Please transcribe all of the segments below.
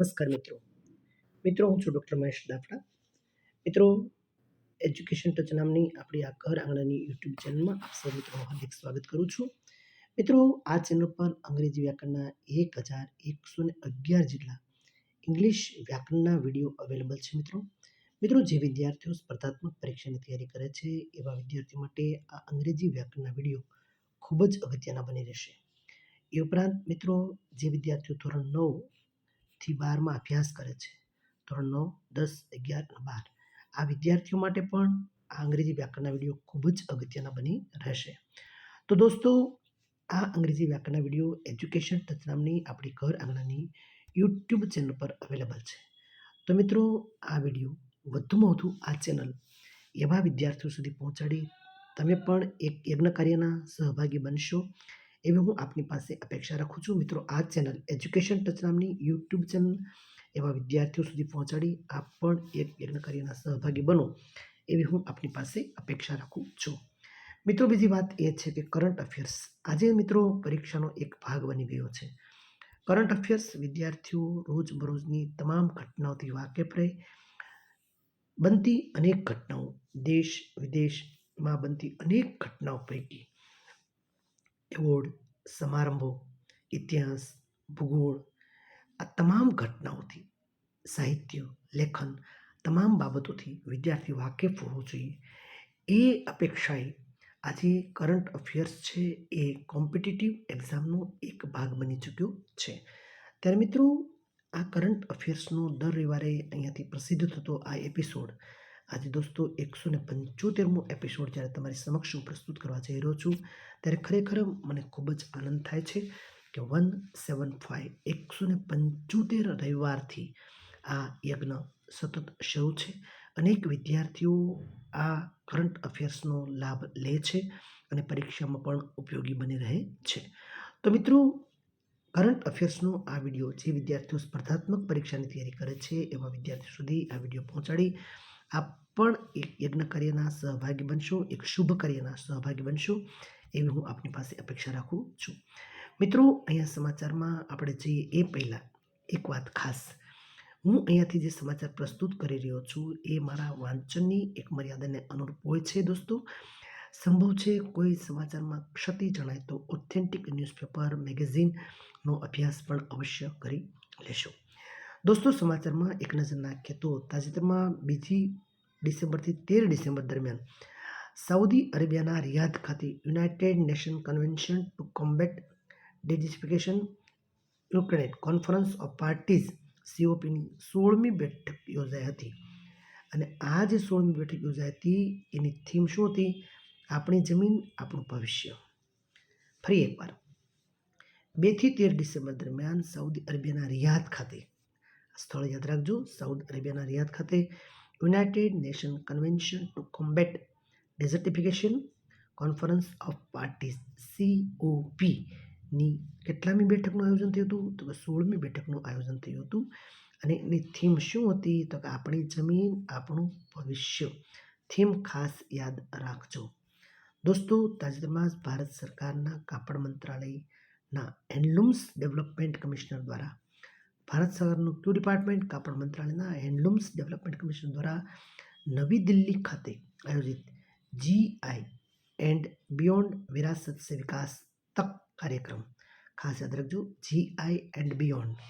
નમસ્કાર મિત્રો. મિત્રો, હું છું ડૉક્ટર મહેશ દાફડા મિત્રો, એજ્યુકેશન ટચ નામની આપણી આ ઘર આંગણાની યુટ્યુબ ચેનલમાં આપ સૌ મિત્રો હાર્દિક સ્વાગત કરું છું. મિત્રો, આ ચેનલ પર અંગ્રેજી વ્યાકરણના એક હજાર એકસો ને અગિયાર જેટલા ઇંગ્લિશ વ્યાકરણના વીડિયો અવેલેબલ છે મિત્રો. મિત્રો, જે વિદ્યાર્થીઓ સ્પર્ધાત્મક પરીક્ષાની તૈયારી કરે છે, એવા વિદ્યાર્થીઓ માટે આ અંગ્રેજી વ્યાકરણના વીડિયો ખૂબ જ અગત્યના બની રહેશે. એ ઉપરાંત, મિત્રો, જે વિદ્યાર્થીઓ ધોરણ નવ થી બારમાં અભ્યાસ કરે છે. ધોરણ નવ, દસ, અગિયાર બાર. આ વિદ્યાર્થીઓ માટે પણ આ અંગ્રેજી વ્યાકરણના વીડિયો ખૂબ જ અગત્યના બની રહેશે. તો દોસ્તો, આ અંગ્રેજી વ્યાકરણના વીડિયો એજ્યુકેશન ટચ નામની આપણી ઘર આંગણાની યુટ્યુબ ચેનલ પર અવેલેબલ છે. તો મિત્રો, આ વીડિયો વધુમાં વધુ આ ચેનલ એવા વિદ્યાર્થીઓ સુધી પહોંચાડી તમે પણ એક યજ્ઞ કાર્યના સહભાગી બનશો. એવી હું આપની પાસે અપેક્ષા રાખું છું. મિત્રો, આ ચેનલ એજ્યુકેશન ટચ નામની યુટ્યુબ ચેનલ એવા વિદ્યાર્થીઓ સુધી પહોંચાડી આપ પણ એક યજ્ઞ કાર્યના સહભાગી બનો એવી હું આપની પાસે અપેક્ષા રાખું છું. મિત્રો, બીજી વાત એ છે કે કરંટ અફેર્સ આજે મિત્રો પરીક્ષાનો એક ભાગ બની ગયો છે. કરંટ અફેર્સ વિદ્યાર્થીઓ રોજબરોજની તમામ ઘટનાઓથી વાકેફ રહે. બનતી અનેક ઘટનાઓ દેશ વિદેશમાં બનતી અનેક ઘટનાઓ પૈકી એવોર્ડ, સમારંભો, ઇતિહાસ, ભૂગોળ, આ તમામ ઘટનાઓથી, સાહિત્ય, લેખન, તમામ બાબતોથી વિદ્યાર્થી વાકેફ હોવો જોઈએ. એ અપેક્ષાએ આજે કરંટ અફેર્સ છે એ કોમ્પિટિટિવ એક્ઝામનો એક ભાગ બની ચૂક્યો છે. ત્યારે મિત્રો, આ કરંટ અફેર્સનો દર રવિવારે અહીંયાથી પ્રસિદ્ધ થતો આ એપિસોડ આજે દોસ્તો એકસો ને પંચોતેરમો એપિસોડ જ્યારે તમારી સમક્ષ હું પ્રસ્તુત કરવા જઈ રહ્યો છું, ત્યારે ખરેખર મને ખૂબ જ આનંદ થાય છે કે વન સેવન ફાઇવ એકસો ને પંચોતેર રવિવારથી આ યજ્ઞ સતત શરૂ છે. અનેક વિદ્યાર્થીઓ આ કરંટ અફેર્સનો લાભ લે છે અને પરીક્ષામાં પણ ઉપયોગી બની રહે છે. તો મિત્રો કરંટ અફેર્સનો આ વીડિયો જે વિદ્યાર્થીઓ સ્પર્ધાત્મક પરીક્ષાની તૈયારી કરે છે, એવા વિદ્યાર્થીઓ સુધી આ વીડિયો પહોંચાડી આપ પણ એક યજ્ઞ કાર્યના સહભાગી બનશો, એક શુભ કાર્યના સહભાગી બનશો, એવી હું આપની પાસે અપેક્ષા રાખું છું. મિત્રો, અહીંયા સમાચારમાં આપણે જઈએ એ પહેલાં એક વાત ખાસ. હું અહીંયાથી જે સમાચાર પ્રસ્તુત કરી રહ્યો છું, એ મારા વાંચનની એક મર્યાદાને અનુરૂપ હોય છે દોસ્તો. સંભવ છે કોઈ સમાચારમાં ક્ષતિ જણાય તો ઓથેન્ટિક ન્યૂઝપેપર મેગેઝિનનો અભ્યાસ પણ અવશ્ય કરી લેશો. દોસ્તો સમાચારમાં એક નજર નાખીએ તો તાજેતરમાં બીજી ડિસેમ્બરથી તેર ડિસેમ્બર દરમિયાન સાઉદી અરેબિયાના રિયાદ ખાતે United Nation convention to combat desertification Ukraine conference of parties સીઓપીની સોળમી બેઠક યોજાઈ હતી. અને આ જે સોળમી બેઠક યોજાઈ હતી, એની થીમ શું હતી? આપણી જમીન, આપણું ભવિષ્ય. ફરી એકવાર. બેથી તેર ડિસેમ્બર દરમિયાન સાઉદી અરેબિયાના રિયાદ ખાતે સ્થળ યાદ રાખજો. સાઉથ અરેબિયાના રિયાદ ખાતે United Nation convention to combat desertification conference of parties COP ની કેટલામી બેઠકનું આયોજન થયું હતું? તો કે સોળમી બેઠકનું આયોજન થયું હતું. અને એની થીમ શું હતી? તો કે આપણી જમીન, આપણું ભવિષ્ય. થીમ ખાસ યાદ રાખજો. દોસ્તો, તાજેતરમાં જ ભારત સરકારના કાપડ મંત્રાલયના હેન્ડલૂમ્સ ડેવલપમેન્ટ કમિશનર દ્વારા ભારત સરકારનું ક્યુ ડિપાર્ટમેન્ટ? કાપડ મંત્રાલયના હેન્ડલૂમ્સ ડેવલપમેન્ટ કમિશન દ્વારા નવી દિલ્હી ખાતે આયોજિત જીઆઈ એન્ડ બિયોન્ડ વિરાસત સે વિકાસ તક કાર્યક્રમ. ખાસ યાદ રાખજો જીઆઈ એન્ડ બિયોન્ડ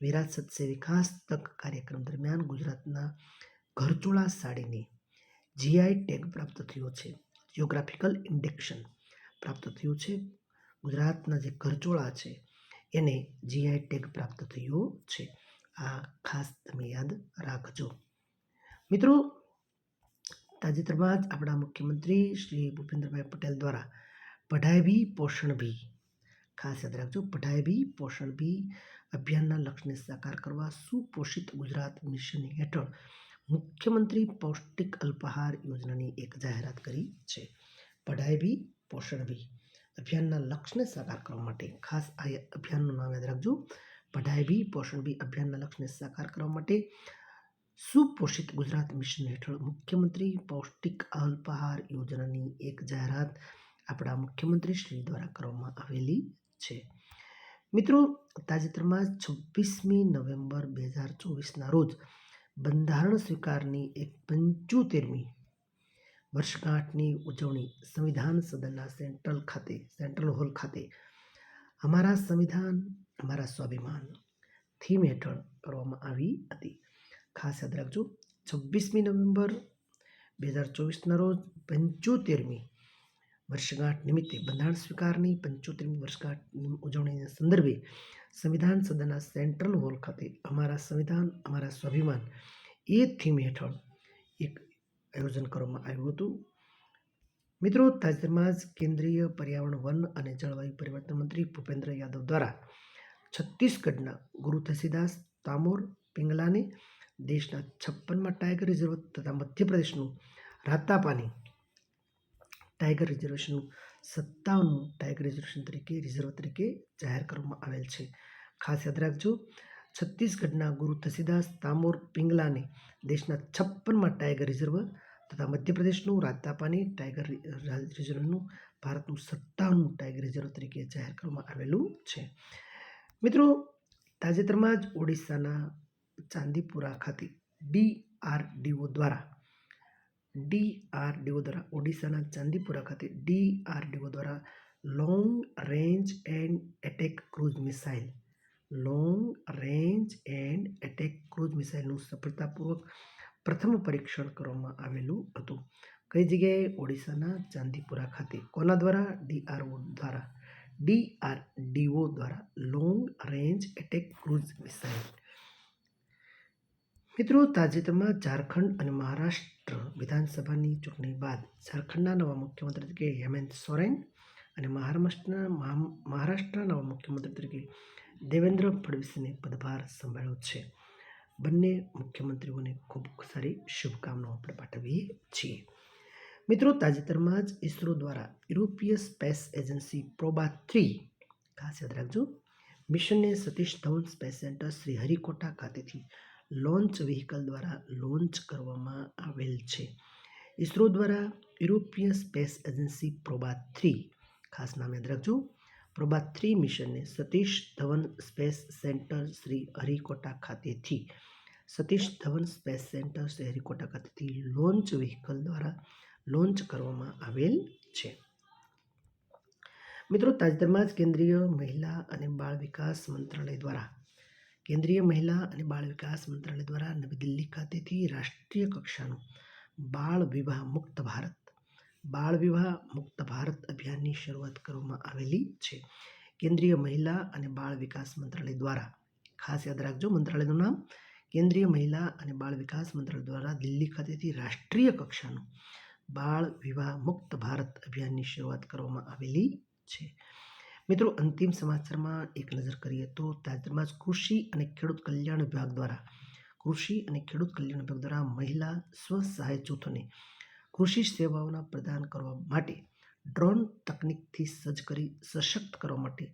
વિરાસત સે વિકાસ તક કાર્યક્રમ દરમિયાન ગુજરાતના ઘરચોળા સાડીની જીઆઈ ટેગ પ્રાપ્ત થયો છે. જિયોગ્રાફિકલ ઇન્ડેક્શન પ્રાપ્ત થયું છે. ગુજરાતના જે ઘરચોળા છે એને જીઆઈ ટેગ પ્રાપ્ત થયો છે. આ ખાસ તમે યાદ રાખજો. મિત્રો, તાજેતરમાં જ આપણા મુખ્યમંત્રી શ્રી ભૂપેન્દ્રભાઈ પટેલ દ્વારા પઢાઈ ભી, પોષણ ભી. ખાસ યાદ રાખજો, પઢાઈ ભી, પોષણ ભી અભિયાનના લક્ષ્યને સાકાર કરવા સુપોષિત ગુજરાત મિશન હેઠળ મુખ્યમંત્રી પૌષ્ટિક અલ્પાહાર યોજનાની એક જાહેરાત કરી છે. પઢાઈ ભી, પોષણ ભી. અભિયાનના લક્ષ્યને સાકાર કરવા માટે ખાસ આ અભિયાનનું નામ યાદ રાખજો. પઢાઈ ભી પોષણ ભી અભિયાનના લક્ષ્યને સાકાર કરવા માટે સુપોષિત ગુજરાત મિશન હેઠળ મુખ્યમંત્રી પૌષ્ટિક અલ્પાહાર યોજનાની એક જાહેરાત આપણા મુખ્યમંત્રી શ્રી દ્વારા કરવામાં આવેલી છે. મિત્રો, તાજેતરમાં છવ્વીસમી નવેમ્બર બે હજાર ચોવીસના રોજ બંધારણ સ્વીકારની એક પંચોતેરમી વર્ષગાંઠની ઉજવણી સંવિધાન સદનના સેન્ટ્રલ ખાતે, સેન્ટ્રલ હોલ ખાતે. અમારા સંવિધાન, અમારા સ્વાભિમાન. થીમ હેઠળ કરવામાં આવી હતી. ખાસ યાદ રાખજો, છવ્વીસમી નવેમ્બર બે હજાર ચોવીસના રોજ પંચોતેરમી વર્ષગાંઠ નિમિત્તે બંધારણ સ્વીકારની પંચોતેરમી વર્ષગાંઠની ઉજવણીના સંદર્ભે સંવિધાન સદનના સેન્ટ્રલ હોલ ખાતે અમારા સંવિધાન, અમારા સ્વાભિમાન. એ થીમ હેઠળ આયોજન કરવામાં આવ્યું હતું. મિત્રો, તાજેતરમાં જ કેન્દ્રીય પર્યાવરણ, વન અને જળવાયુ પરિવર્તન મંત્રી ભૂપેન્દ્ર યાદવ દ્વારા છત્તીસગઢના ગુરુ તસીદાસ તામોર પિંગલાને દેશના છપ્પનમાં ટાઈગર રિઝર્વ તથા મધ્યપ્રદેશનું રાતાપાની ટાઈગર રિઝર્વેશનનું સત્તાવનમું ટાઈગર રિઝર્વેશન તરીકે, રિઝર્વ તરીકે જાહેર કરવામાં આવેલ છે. ખાસ યાદ રાખજો, છત્તીસગઢના ગુરુ તસીદાસ તામોર પિંગલાને દેશના છપ્પનમાં ટાઈગર રિઝર્વ તથા મધ્યપ્રદેશનું રાજતાપાની ટાઈગર રિઝર્વનું ભારતનું સત્તાનું ટાઈગર રિઝર્વ તરીકે જાહેર કરવામાં આવેલું છે. મિત્રો, તાજેતરમાં જ ઓડિશાના ચાંદીપુરા ખાતે ડીઆરડીઓ દ્વારા ડીઆરડીઓ દ્વારા, ઓડિશાના ચાંદીપુરા ખાતે ડીઆરડીઓ દ્વારા long range and attack cruise missile long range and attack cruise મિસાઇલનું સફળતાપૂર્વક પ્રથમ પરીક્ષણ કરવામાં આવેલું હતું. કઈ જગ્યાએ? ઓડિશાના ચાંદીપુરા ખાતે. કોના દ્વારા? ડીઆરઓ દ્વારા. ડીઆરડીઓ દ્વારા. Long range attack cruise missile મિત્રો, તાજેતરમાં ઝારખંડ અને મહારાષ્ટ્ર વિધાનસભાની ચૂંટણી બાદ ઝારખંડના નવા મુખ્યમંત્રી તરીકે હેમંત સોરેન અને મહારાષ્ટ્રના મહારાષ્ટ્રના નવા મુખ્યમંત્રી તરીકે દેવેન્દ્ર ફડણવીસને પદભાર સંભાળ્યો છે. બંને મુખ્યમંત્રીઓને ખૂબ સારી શુભકામનાઓ આપણે પાઠવીએ છીએ. મિત્રો, તાજેતરમાં જ ઇસરો દ્વારા યુરોપીય સ્પેસ એજન્સી પ્રોબા થ્રી, ખાસ યાદ રાખજો, મિશનને Satish Dhawan space centre Sriharikota ખાતેથી લોન્ચ વ્હીકલ દ્વારા લોન્ચ કરવામાં આવેલ છે. ઇસરો દ્વારા યુરોપીય સ્પેસ એજન્સી પ્રોબા થ્રી, ખાસ નામ યાદ રાખજો પ્રોબા થ્રી મિશનને Satish Dhawan space centre Sriharikota ખાતેથી Satish Dhawan space centre Sriharikota ખાતેથી લોન્ચ વ્હીકલ દ્વારા લોન્ચ કરવામાં આવેલ છે. મિત્રો, તાજેતરમાં જ કેન્દ્રીય મહિલા અને બાળ વિકાસ મંત્રાલય દ્વારા કેન્દ્રીય મહિલા અને બાળ વિકાસ મંત્રાલય દ્વારા નવી દિલ્હી ખાતેથી રાષ્ટ્રીય કક્ષાનું બાળ વિવાહ મુક્ત ભારત બાળ વિવાહ મુક્ત ભારત અભિયાનની શરૂઆત કરવામાં આવેલી છે. કેન્દ્રીય મહિલા અને બાળ વિકાસ મંત્રાલય દ્વારા ખાસ યાદ રાખજો મંત્રાલયનું નામ. કેન્દ્રીય મહિલા અને બાળ વિકાસ મંત્રાલય દ્વારા દિલ્હી ખાતેથી રાષ્ટ્રીય કક્ષાનું બાળ વિવાહ મુક્ત ભારત અભિયાનની શરૂઆત કરવામાં આવેલી છે. મિત્રો, અંતિમ સમાચારમાં એક નજર કરીએ તો તાજેતરમાં જ કૃષિ અને ખેડૂત કલ્યાણ વિભાગ દ્વારા કૃષિ અને ખેડૂત કલ્યાણ વિભાગ દ્વારા મહિલા સ્વસહાય જૂથોને કૃષિ સેવાઓના પ્રદાન કરવા માટે ડ્રોન તકનિકથી સજ્જ કરી સશક્ત કરવા માટે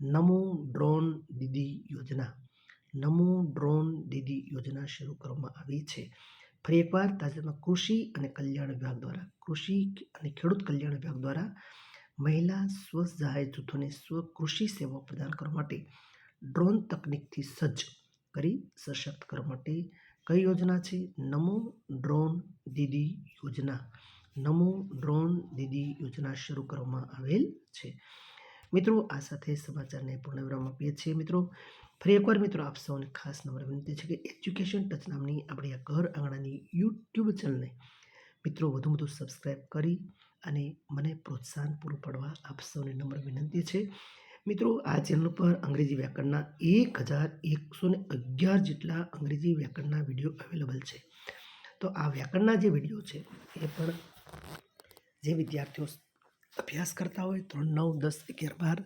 નમો ડ્રોન દીદી યોજના, નમો ડ્રોન દીદી યોજના શરૂ કરવામાં આવી છે. ફરી એકવાર તાજેતરમાં કૃષિ અને કલ્યાણ વિભાગ દ્વારા, કૃષિ અને ખેડૂત કલ્યાણ વિભાગ દ્વારા મહિલા સ્વસહાય જૂથોને સ્વ કૃષિ સેવાઓ પ્રદાન કરવા માટે ડ્રોન તકનિકથી સજ્જ કરી સશક્ત કરવા માટે કઈ યોજના છે? નમો ડ્રોન દીદી યોજના. નમો ડ્રોન દીદી યોજના શરૂ કરવામાં આવેલ છે. મિત્રો, આ સાથે સમાચારને પૂર્ણ આપીએ છીએ. મિત્રો, ફરી એકવાર મિત્રો, આપ સૌને ખાસ નંબર વિનંતી છે કે એજ્યુકેશન ટચ નામની આપણી આ ઘર આંગણાની યુટ્યુબ ચેનલને મિત્રો, વધુ વધુ સબસ્ક્રાઈબ કરી અને મને પ્રોત્સાહન પૂરું પાડવા આપ સૌને નમ્ર વિનંતી છે. મિત્રો, આ ચેનલ પર અંગ્રેજી વ્યાકરણના એક હજાર એકસો ને અગિયાર જેટલા અંગ્રેજી વ્યાકરણના વીડિયો અવેલેબલ છે. તો આ વ્યાકરણના જે વીડિયો છે, એ પણ જે વિદ્યાર્થીઓ અભ્યાસ કરતા હોય ત્રણ, નવ, દસ, અગિયાર, બાર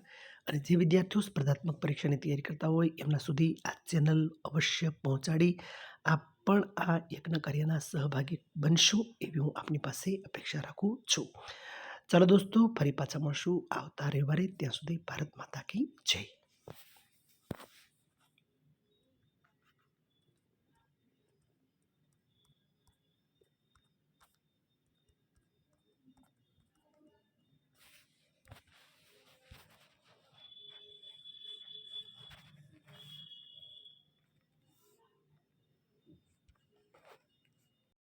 અને જે વિદ્યાર્થીઓ સ્પર્ધાત્મક પરીક્ષાની તૈયારી કરતા હોય, એમના સુધી આ ચેનલ અવશ્ય પહોંચાડી. આપ પણ આ યજ્ઞ કાર્યના સહભાગી બનશો એવી હું આપની પાસે અપેક્ષા રાખું છું. ચાલો દોસ્તો ફરી પાછા મળશું આવતા રવિવારે. ત્યાં સુધી ભારત માતા કી જય.